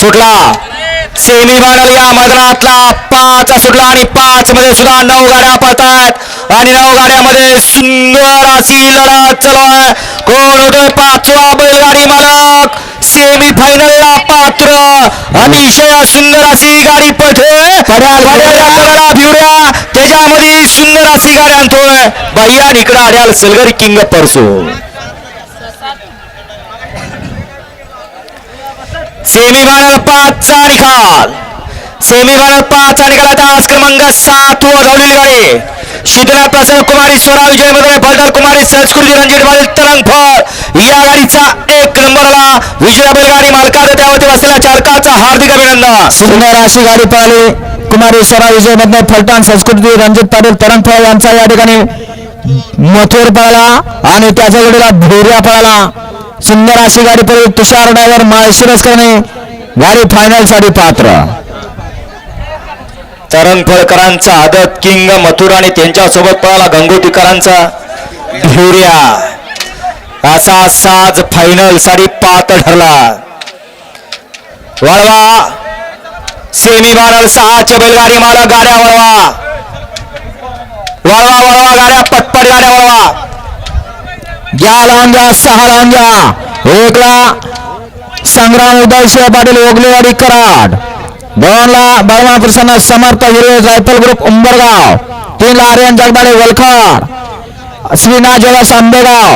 सुटला. Semi final या मैदानातला पाच सुटला आणि पाच मध्ये सुद्धा नऊ गाड्या पळतात आणि नऊ गाड्यामध्ये सुंदर अशी लढत चालू आहे. कोण होतोय पाचवा बैलगाडी मालक. सेमी फायनलला पात्र. अतिशय सुंदर अशी गाडी पळते भिवऱ्या. त्याच्यामध्ये सुंदर अशी गाडी आणतोय. बाह्या इकडं आड्याल सलगर किंग परसो. सेमी फायनल पाचचा निकाल. सेमी फायनल पाचचा निकाल. आज क्रमांक सात व धावलेली गाडी शीतला प्रसन्न कुमारी स्वरा विजय मधुरे फलदार कुमारी संस्कृती रणजित पाटील तरंगफळ या गाडीचा एक नंबरला विजय बैलगाडी मालकाचं त्यावरती बसलेल्या चालकाचा हार्दिक अभिनंदन. सुंदर अशी गाडी पळाली कुमारी स्वरा विजय मधुरे फलटण संस्कृती रणजित पाटील तरंगफळ यांचा या ठिकाणी मथुर पळाला. आणि त्याच्या जोडीला भोरिया पळाला. सुंदर अशी गाडी पडली तुषार ड्रायव्हर माळशिरस करणे गाडी फायनलसाठी पात्र. तरंगफळकरांचा आदत किंग मथुर आणि त्यांच्यासोबत पळाला गंगोटीकरांचा धुर्या. असा साज फायनलसाठी पात्र ठरला. वळवा. सेमी फायनल सहाचे बैलगाडी मालक गाड्या वळवा. वळवा वळवा गाड्या पटपट गाड्या वळवा. घ्या लावून सहा लावून घ्या एकला संग्राम उदयशिव पाटील ओगलेवाडी कराड. दोनला बळमा प्रसन्न समर्थ हिरे रायफल ग्रुप उंबरगाव. तीनला आर्यन जगदाळे वलखाड. श्रीनाथ ज्वेलर्स आंबेगाव